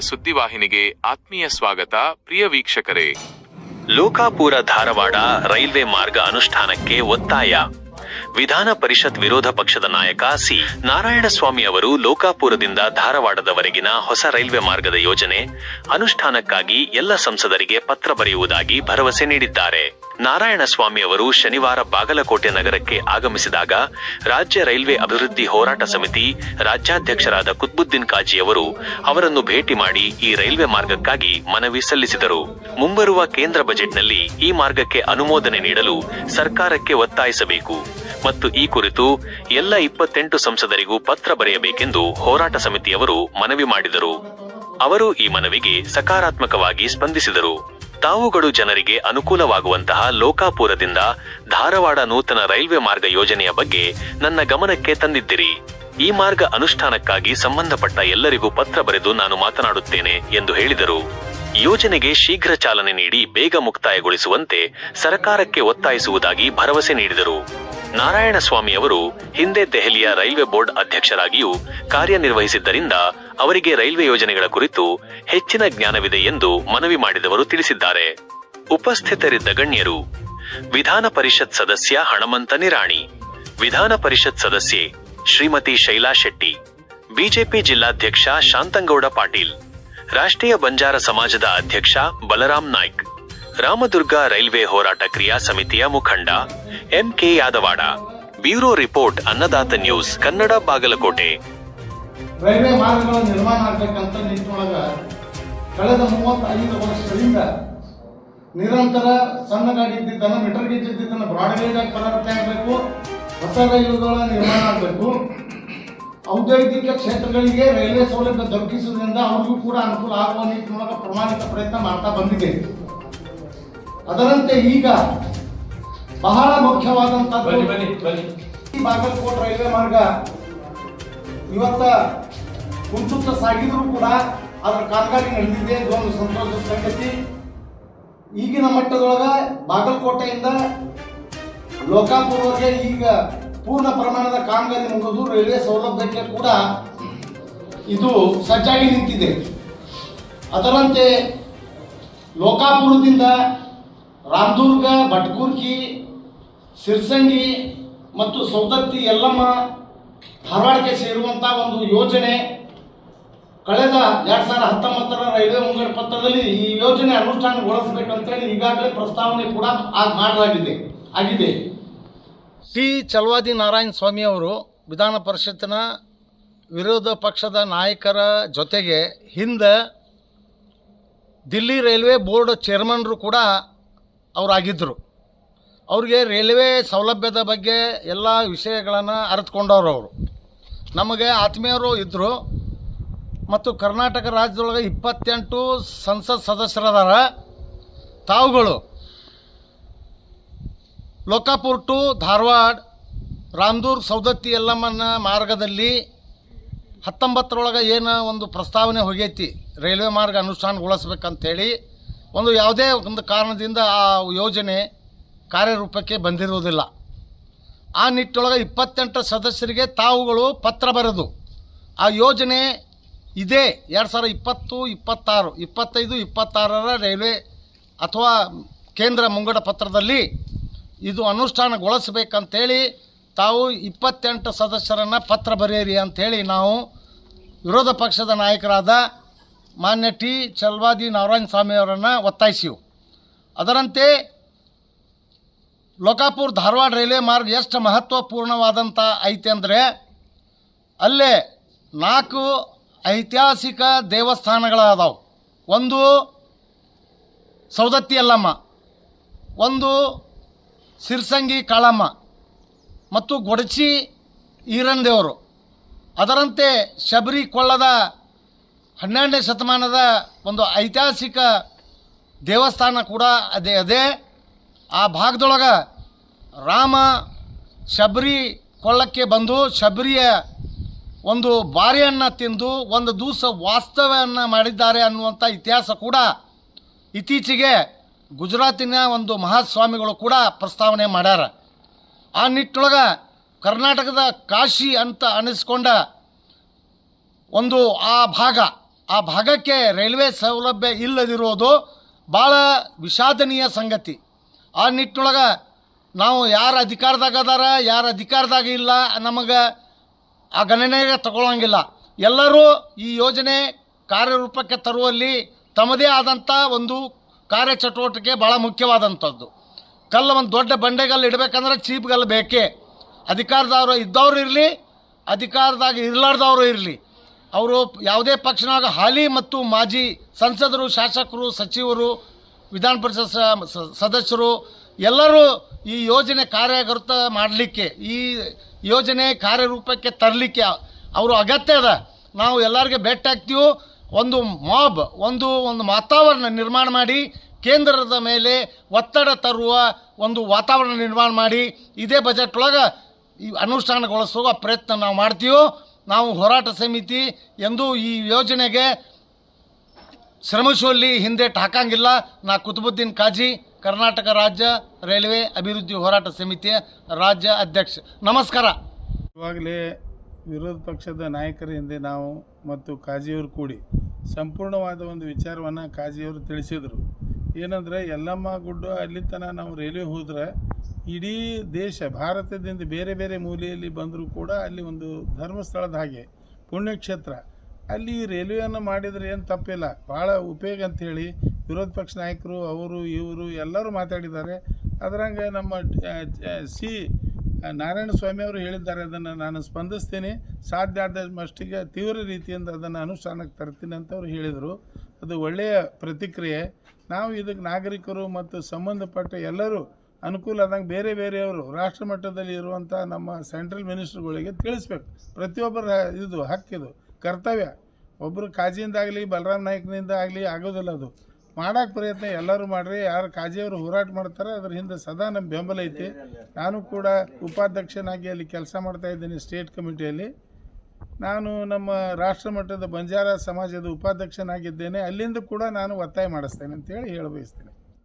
ಸುದ್ದಿವಾಹಿನಿಗೆ ಆತ್ಮೀಯ ಸ್ವಾಗತ, ಪ್ರಿಯ ವೀಕ್ಷಕರೇ. ಲೋಕಾಪುರ ಧಾರವಾಡ ರೈಲ್ವೆ ಮಾರ್ಗ ಅನುಷ್ಠಾನಕ್ಕೆ ಒತ್ತಾಯ. ವಿಧಾನ ಪರಿಷತ್ ವಿರೋಧ ಪಕ್ಷದ ನಾಯಕ ಸಿ. ನಾರಾಯಣಸ್ವಾಮಿ ಅವರು ಲೋಕಾಪುರದಿಂದ ಧಾರವಾಡದವರೆಗಿನ ಹೊಸ ರೈಲ್ವೆ ಮಾರ್ಗದ ಯೋಜನೆ ಅನುಷ್ಠಾನಕ್ಕಾಗಿ ಎಲ್ಲ ಸಂಸದರಿಗೆ ಪತ್ರ ಬರೆಯುವುದಾಗಿ ಭರವಸೆ ನೀಡಿದ್ದಾರೆ. ನಾರಾಯಣಸ್ವಾಮಿ ಅವರು ಶನಿವಾರ ಬಾಗಲಕೋಟೆ ನಗರಕ್ಕೆ ಆಗಮಿಸಿದಾಗ ರಾಜ್ಯ ರೈಲ್ವೆ ಅಭಿವೃದ್ಧಿ ಹೋರಾಟ ಸಮಿತಿ ರಾಜ್ಯಾಧ್ಯಕ್ಷರಾದ ಕುತ್ಬುದ್ದೀನ್ ಕಾಜಿ ಅವರು ಅವರನ್ನು ಭೇಟಿ ಮಾಡಿ ಈ ರೈಲ್ವೆ ಮಾರ್ಗಕ್ಕಾಗಿ ಮನವಿ ಸಲ್ಲಿಸಿದರು. ಮುಂಬರುವ ಕೇಂದ್ರ ಬಜೆಟ್ನಲ್ಲಿ ಈ ಮಾರ್ಗಕ್ಕೆ ಅನುಮೋದನೆ ನೀಡಲು ಸರ್ಕಾರಕ್ಕೆ ಒತ್ತಾಯಿಸಬೇಕು. ಮತ್ತು ಈ ಕುರಿತು ಎಲ್ಲ ಇಪ್ಪತ್ತೆಂಟು ಸಂಸದರಿಗೂ ಪತ್ರ ಬರೆಯಬೇಕೆಂದು ಹೋರಾಟ ಸಮಿತಿಯವರು ಮನವಿ ಮಾಡಿದರು. ಅವರು ಈ ಮನವಿಗೆ ಸಕಾರಾತ್ಮಕವಾಗಿ ಸ್ಪಂದಿಸಿದರು. ತಾವುಗಳು ಜನರಿಗೆ ಅನುಕೂಲವಾಗುವಂತಹ ಲೋಕಾಪುರದಿಂದ ಧಾರವಾಡ ನೂತನ ರೈಲ್ವೆ ಮಾರ್ಗ ಯೋಜನೆಯ ಬಗ್ಗೆ ನನ್ನ ಗಮನಕ್ಕೆ ತಂದಿದ್ದಿರಿ. ಈ ಮಾರ್ಗ ಅನುಷ್ಠಾನಕ್ಕಾಗಿ ಸಂಬಂಧಪಟ್ಟ ಎಲ್ಲರಿಗೂ ಪತ್ರ ಬರೆದು ನಾನು ಮಾತನಾಡುತ್ತೇನೆ ಎಂದು ಹೇಳಿದರು. ಯೋಜನೆಗೆ ಶೀಘ್ರ ಚಾಲನೆ ನೀಡಿ ಬೇಗ ಮುಕ್ತಾಯಗೊಳಿಸುವಂತೆ ಸರ್ಕಾರಕ್ಕೆ ಒತ್ತಾಯಿಸುವುದಾಗಿ ಭರವಸೆ ನೀಡಿದರು. ನಾರಾಯಣಸ್ವಾಮಿ ಅವರು ಹಿಂದೆ ದೆಹಲಿಯ ರೈಲ್ವೆ ಬೋರ್ಡ್ ಅಧ್ಯಕ್ಷರಾಗಿಯೂ ಕಾರ್ಯನಿರ್ವಹಿಸಿದ್ದರಿಂದ ಅವರಿಗೆ ರೈಲ್ವೆ ಯೋಜನೆಗಳ ಕುರಿತು ಹೆಚ್ಚಿನ ಜ್ಞಾನವಿದೆ ಎಂದು ಮನವಿ ಮಾಡಿದವರು ತಿಳಿಸಿದ್ದಾರೆ. ಉಪಸ್ಥಿತರಿದ್ದ ಗಣ್ಯರು, ವಿಧಾನ ಪರಿಷತ್ ಸದಸ್ಯ ಹಣಮಂತ ನಿರಾಣಿ, ವಿಧಾನ ಪರಿಷತ್ ಸದಸ್ಯೆ ಶ್ರೀಮತಿ ಶೈಲಾ ಶೆಟ್ಟಿ, ಬಿಜೆಪಿ ಜಿಲ್ಲಾಧ್ಯಕ್ಷ ಶಾಂತಂಗೌಡ ಪಾಟೀಲ್, ರಾಷ್ಟ್ರೀಯ ಬಂಜಾರ ಸಮಾಜದ ಅಧ್ಯಕ್ಷ ಬಲರಾಮ್ ನಾಯ್ಕ್ ರಾಮದುರ್ಗ ರೈಲ್ವೆ ಹೋರಾಟ ಕ್ರಿಯಾ ಸಮಿತಿಯ ಮುಖಂಡ MK Yadavad. Bureau report, Annadata news, Kannada Bagalkot. Railway ಮಾರ್ಗಗಳ ನಿರ್ಮಾಣ ಆಗ್ಬೇಕಂತ ನಿಂತೊಳಗ ಕಳೆದ ಮೂವತ್ತೈದು ವರ್ಷಗಳಿಂದ ನಿರಂತರ ಸಣ್ಣ ಗಾಡಿ ಇದ್ದಿದ್ದನ್ನ ಮೀಟರ್ ಗೇಜ್ ಇದ್ದಿದ್ದನ್ನ ಬ್ರಾಡ್ ಗೇಜ್ ಆಗಿ ಪರಿವರ್ತನೆ ಆಗಬೇಕು, ಹೊಸ ರೈಲುಗಳ ನಿರ್ಮಾಣ ಆಗಬೇಕು. ಔದ್ಯೋಗಿಕ ಕ್ಷೇತ್ರಗಳಿಗೆ ರೈಲ್ವೆ ಸೌಲಭ್ಯ ದೊರಕಿಸುವುದರಿಂದ ಅವರಿಗೂ ಕೂಡ ಅನುಕೂಲ ಆಗುವ ನಿಟ್ಟಿನೊಳಗ ಪ್ರಮಾಣಿತ ಪ್ರಯತ್ನ ಮಾಡ್ತಾ ಬಂದಿದೆ. ಅದರಂತೆ ಈಗ ಬಹಳ ಮುಖ್ಯವಾದಂತದ್ದು ಈ ಬಾಗಲಕೋಟ್ ರೈಲ್ವೆ ಮಾರ್ಗ ಇವತ್ತ ಕುಂಚುತ್ತ ಸಾಗಿದ್ರು ಕೂಡ ಅದರ ಕಾಮಗಾರಿ ನಡೆದಿದೆ ಇದೊಂದು ಸಂತೋಷದ ಸಂಗತಿ. ಈಗಿನ ಮಟ್ಟದೊಳಗ ಬಾಗಲಕೋಟೆಯಿಂದ ಲೋಕಾಪುರವರೆಗೆ ಈಗ ಪೂರ್ಣ ಪ್ರಮಾಣದ ಕಾಮಗಾರಿ ಮುಗಿದು ರೈಲ್ವೆ ಸೌಲಭ್ಯಕ್ಕೆ ಕೂಡ ಇದು ಸಜ್ಜಾಗಿ ನಿಂತಿದೆ. ಅದರಂತೆ ಲೋಕಾಪುರದಿಂದ ರಾಮದುರ್ಗ ಭಟ್ಕೂರ್ಕಿ, ಸಿರ್ಸಂಗಿ ಮತ್ತು ಸೌದತ್ತಿ ಯಲ್ಲಮ್ಮ ಧಾರವಾಡಕ್ಕೆ ಸೇರುವಂಥ ಒಂದು ಯೋಜನೆ ಕಳೆದ ಎರಡು ಸಾವಿರದ ಹತ್ತೊಂಬತ್ತರ ರೈಲ್ವೆ ಮುಂಗಡ ಪತ್ರದಲ್ಲಿ ಈ ಯೋಜನೆ ಅನುಷ್ಠಾನಗೊಳಿಸಬೇಕಂತೇಳಿ ಈಗಾಗಲೇ ಪ್ರಸ್ತಾವನೆ ಕೂಡ ಮಾಡಲಾಗಿದೆ, ಆಗಿದೆ. ಟಿ. ಚಲವಾದಿ ನಾರಾಯಣ ಸ್ವಾಮಿ ಅವರು ವಿಧಾನ ಪರಿಷತ್ತಿನ ವಿರೋಧ ಪಕ್ಷದ ನಾಯಕರ ಜೊತೆಗೆ ಹಿಂದೆ ದಿಲ್ಲಿ ರೈಲ್ವೆ ಬೋರ್ಡ್ ಚೇರ್ಮನ್ರು ಕೂಡ ಅವರಾಗಿದ್ದರು ಅವ್ರಿಗೆ ರೈಲ್ವೆ ಸೌಲಭ್ಯದ ಬಗ್ಗೆ ಎಲ್ಲ ವಿಷಯಗಳನ್ನು ಅರಿತುಕೊಂಡವ್ರು ಅವರು. ನಮಗೆ ಆತ್ಮೀಯರು ಇದ್ದರು ಮತ್ತು ಕರ್ನಾಟಕ ರಾಜ್ಯದೊಳಗೆ ಇಪ್ಪತ್ತೆಂಟು ಸಂಸತ್ ಸದಸ್ಯರದಾರ. ತಾವುಗಳು ಲೋಕಾಪುರ್ ಟು ಧಾರವಾಡ, ರಾಮದೂರ್, ಸೌದತ್ತಿ, ಯಲ್ಲಮ್ಮನ ಮಾರ್ಗದಲ್ಲಿ ಹತ್ತೊಂಬತ್ತರೊಳಗೆ ಏನು ಒಂದು ಪ್ರಸ್ತಾವನೆ ಹೋಗೈತಿ. ರೈಲ್ವೆ ಮಾರ್ಗ ಅನುಷ್ಠಾನಗೊಳಿಸ್ಬೇಕಂತೇಳಿ. ಒಂದು ಯಾವುದೇ ಒಂದು ಕಾರಣದಿಂದ ಆ ಯೋಜನೆ ಕಾರ್ಯರೂಪಕ್ಕೆ ಬಂದಿರುವುದಿಲ್ಲ. ಆ ನಿಟ್ಟೊಳಗೆ ಇಪ್ಪತ್ತೆಂಟು ಸದಸ್ಯರಿಗೆ ತಾವುಗಳು ಪತ್ರ ಬರೆದು ಆ ಯೋಜನೆ ಇದೆ ಎರಡು ಸಾವಿರ ಇಪ್ಪತ್ತು, ಇಪ್ಪತ್ತಾರು, ಇಪ್ಪತ್ತೈದು, ಇಪ್ಪತ್ತಾರರ ರೈಲ್ವೆ ಅಥವಾ ಕೇಂದ್ರ ಮುಂಗಡ ಪತ್ರದಲ್ಲಿ ಇದು ಅನುಷ್ಠಾನಗೊಳಿಸಬೇಕಂತೇಳಿ ತಾವು ಇಪ್ಪತ್ತೆಂಟು ಸದಸ್ಯರನ್ನು ಪತ್ರ ಬರೆಯಿರಿ ಅಂಥೇಳಿ ನಾವು ವಿರೋಧ ಪಕ್ಷದ ನಾಯಕರಾದ ಮಾನ್ಯ ಟಿ. ಚಲ್ವಾದಿ ನಾರಾಯಣ ಸ್ವಾಮಿ ಅವರನ್ನು ಒತ್ತಾಯಿಸಿವು ಅದರಂತೆ ಲೋಕಾಪುರ ಧಾರವಾಡ ರೈಲ್ವೆ ಮಾರ್ಗ ಎಷ್ಟು ಮಹತ್ವಪೂರ್ಣವಾದಂಥ ಐತೆ ಅಂದರೆ ಅಲ್ಲೇ ನಾಲ್ಕು ಐತಿಹಾಸಿಕ ದೇವಸ್ಥಾನಗಳದಾವು. ಒಂದು ಸೌದತ್ತಿ ಯಲ್ಲಮ್ಮ ಒಂದು ಸಿರ್ಸಂಗಿ ಕಾಳಮ್ಮ ಮತ್ತು ಗೊಡಚಿ ಈರನ್ ದೇವರು. ಅದರಂತೆ ಶಬರಿ ಕೊಳ್ಳದ ಹನ್ನೆರಡನೇ ಶತಮಾನದ ಒಂದು ಐತಿಹಾಸಿಕ ದೇವಸ್ಥಾನ ಕೂಡ ಅದೇ ಅದೇ. ಆ ಭಾಗದೊಳಗೆ ರಾಮ ಶಬರಿ ಕೊಳ್ಳಕ್ಕೆ ಬಂದು ಶಬರಿಯ ಒಂದು ಬಾರಿಯನ್ನು ತಿಂದು ಒಂದು ದಿವಸ ವಾಸ್ತವ್ಯವನ್ನು ಮಾಡಿದ್ದಾರೆ ಅನ್ನುವಂಥ ಇತಿಹಾಸ ಕೂಡ ಇತ್ತೀಚೆಗೆ ಗುಜರಾತಿನ ಒಂದು ಮಹಾಸ್ವಾಮಿಗಳು ಕೂಡ ಪ್ರಸ್ತಾವನೆ ಮಾಡ್ಯಾರ. ಆ ನಿಟ್ಟೊಳಗೆ ಕರ್ನಾಟಕದ ಕಾಶಿ ಅಂತ ಅನಿಸ್ಕೊಂಡ ಒಂದು ಆ ಭಾಗ ಆ ಭಾಗಕ್ಕೆ ರೈಲ್ವೆ ಸೌಲಭ್ಯ ಇಲ್ಲದಿರೋದು ಭಾಳ ವಿಷಾದನೀಯ ಸಂಗತಿ. ಆ ನಿಟ್ಟಿನೊಳಗೆ ನಾವು ಯಾರು ಅಧಿಕಾರದಾಗ ಅದಾರ, ಯಾರು ಅಧಿಕಾರದಾಗ ಇಲ್ಲ, ನಮಗೆ ಆ ಗಣನೆಗೆ ತಗೊಳ್ಳೋಂಗಿಲ್ಲ ಎಲ್ಲರೂ ಈ ಯೋಜನೆ ಕಾರ್ಯರೂಪಕ್ಕೆ ತರುವಲ್ಲಿ ತಮ್ಮದೇ ಆದಂಥ ಒಂದು ಕಾರ್ಯಚಟುವಟಿಕೆ ಭಾಳ ಮುಖ್ಯವಾದಂಥದ್ದು ಕಲ್ಲು ಒಂದು ದೊಡ್ಡ ಬಂಡೆಗಲ್ಲು ಇಡಬೇಕಂದ್ರೆ ಚೀಪ್ಗಲ್ಲು ಬೇಕೇ. ಅಧಿಕಾರದವರು ಇದ್ದವ್ರು ಇರಲಿ, ಅಧಿಕಾರದಾಗ ಇರಲಾರ್ದವರು ಇರಲಿ. ಅವರು ಯಾವುದೇ ಪಕ್ಷನಾಗ ಹಾಲಿ ಮತ್ತು ಮಾಜಿ ಸಂಸದರು, ಶಾಸಕರು, ಸಚಿವರು, ವಿಧಾನ ಪರಿಷತ್ ಸದಸ್ಯರು ಎಲ್ಲರೂ ಈ ಯೋಜನೆ ಕಾರ್ಯಗತ ಮಾಡಲಿಕ್ಕೆ, ಈ ಯೋಜನೆ ಕಾರ್ಯರೂಪಕ್ಕೆ ತರಲಿಕ್ಕೆ ಅವರು ಅಗತ್ಯ ಅದ. ನಾವು ಎಲ್ಲರಿಗೆ ಭೇಟಿ ಆಗ್ತೀವಿ. ಒಂದು ಮಾಬ್ ಒಂದು ಒಂದು ವಾತಾವರಣ ನಿರ್ಮಾಣ ಮಾಡಿ, ಕೇಂದ್ರದ ಮೇಲೆ ಒತ್ತಡ ತರುವ ಒಂದು ವಾತಾವರಣ ನಿರ್ಮಾಣ ಮಾಡಿ, ಇದೇ ಬಜೆಟ್ ಒಳಗೆ ಈ ಅನುಷ್ಠಾನಗೊಳಿಸುವ ಪ್ರಯತ್ನ ನಾವು ಮಾಡ್ತೀವೋ. ನಾವು ಹೋರಾಟ ಸಮಿತಿ ಎಂದು ಈ ಯೋಜನೆಗೆ ಶ್ರಮಿಸುವಲ್ಲಿ ಹಿಂದೆ ಹಾಕಂಗಿಲ್ಲ ನಾ ಕುತುಬುದ್ದೀನ್ ಕಾಜಿ, ಕರ್ನಾಟಕ ರಾಜ್ಯ ರೈಲ್ವೆ ಅಭಿವೃದ್ಧಿ ಹೋರಾಟ ಸಮಿತಿಯ ರಾಜ್ಯ ಅಧ್ಯಕ್ಷ. ನಮಸ್ಕಾರ. ಇವಾಗಲೇ ವಿರೋಧ ಪಕ್ಷದ ನಾಯಕರ ಹಿಂದೆ ನಾವು ಮತ್ತು ಕಾಜಿಯವರು ಕೂಡಿ ಸಂಪೂರ್ಣವಾದ ಒಂದು ವಿಚಾರವನ್ನು ಕಾಜಿಯವರು ತಿಳಿಸಿದರು. ಏನಂದರೆ ಯಲ್ಲಮ್ಮ ಗುಡ್ಡ ಅಲ್ಲಿ ತನಕ ನಾವು ರೈಲ್ವೆ ಹೋದ್ರೆ ಇಡೀ ದೇಶ, ಭಾರತದಿಂದ ಬೇರೆ ಬೇರೆ ಮೂಲೆಯಲ್ಲಿ ಬಂದರೂ ಕೂಡ ಅಲ್ಲಿ ಒಂದು ಧರ್ಮಸ್ಥಳದ ಹಾಗೆ, ಪುಣ್ಯಕ್ಷೇತ್ರ. ಅಲ್ಲಿ ರೈಲ್ವೆಯನ್ನು ಮಾಡಿದರೆ ಏನು ತಪ್ಪಿಲ್ಲ. ಭಾಳ ಉಪಯೋಗ ಅಂಥೇಳಿ ವಿರೋಧ ಪಕ್ಷ ನಾಯಕರು, ಅವರು, ಇವರು ಎಲ್ಲರೂ ಮಾತಾಡಿದ್ದಾರೆ. ಅದರಂಗೆ ನಮ್ಮ ಸಿ ನಾರಾಯಣ ಸ್ವಾಮಿ ಅವರು ಹೇಳಿದ್ದಾರೆ, ಅದನ್ನು ನಾನು ಸ್ಪಂದಿಸ್ತೀನಿ. ಸಾಧ್ಯ ಆದ ಮಷ್ಟಿಗೆ ತೀವ್ರ ರೀತಿಯಿಂದ ಅದನ್ನು ಅನುಷ್ಠಾನಕ್ಕೆ ತರ್ತೀನಿ ಅಂತ ಅವರು ಹೇಳಿದರು. ಅದು ಒಳ್ಳೆಯ ಪ್ರತಿಕ್ರಿಯೆ. ನಾವು ಇದಕ್ಕೆ ನಾಗರಿಕರು ಮತ್ತು ಸಂಬಂಧಪಟ್ಟ ಎಲ್ಲರೂ ಅನುಕೂಲ ಆದಂಗೆ ಬೇರೆ ಬೇರೆಯವರು ರಾಷ್ಟ್ರ ಮಟ್ಟದಲ್ಲಿ ಇರುವಂಥ ನಮ್ಮ ಸೆಂಟ್ರಲ್ ಮಿನಿಸ್ಟ್ರ್ಗಳಿಗೆ ತಿಳಿಸ್ಬೇಕು. ಪ್ರತಿಯೊಬ್ಬರ ಇದು ಹಕ್ಕಿದು ಕರ್ತವ್ಯ. ಒಬ್ಬರು ಕಾಜಿಯಿಂದಾಗಲಿ, ಬಲರಾಮ್ ನಾಯ್ಕನಿಂದ ಆಗಲಿ ಆಗೋದಿಲ್ಲ ಅದು. ಮಾಡೋಕ್ಕೆ ಪ್ರಯತ್ನ ಎಲ್ಲರೂ ಮಾಡಿರಿ, ಯಾರು ಕಾಜಿಯವರು ಹೋರಾಟ ಮಾಡ್ತಾರೆ, ಅದ್ರ ಹಿಂದೆ ಸದಾ ನಮ್ಮ ಬೆಂಬಲ ಐತಿ. ನಾನು ಕೂಡ ಉಪಾಧ್ಯಕ್ಷನಾಗಿ ಅಲ್ಲಿ ಕೆಲಸ ಮಾಡ್ತಾ ಇದ್ದೀನಿ ಸ್ಟೇಟ್ ಕಮಿಟಿಯಲ್ಲಿ. ನಾನು ನಮ್ಮ ರಾಷ್ಟ್ರ ಮಟ್ಟದ ಬಂಜಾರ ಸಮಾಜದ ಉಪಾಧ್ಯಕ್ಷನಾಗಿದ್ದೇನೆ. ಅಲ್ಲಿಂದ ಕೂಡ ನಾನು ಒತ್ತಾಯ ಮಾಡಿಸ್ತೇನೆ ಅಂತೇಳಿ ಹೇಳ ಬಯಸ್ತೇನೆ.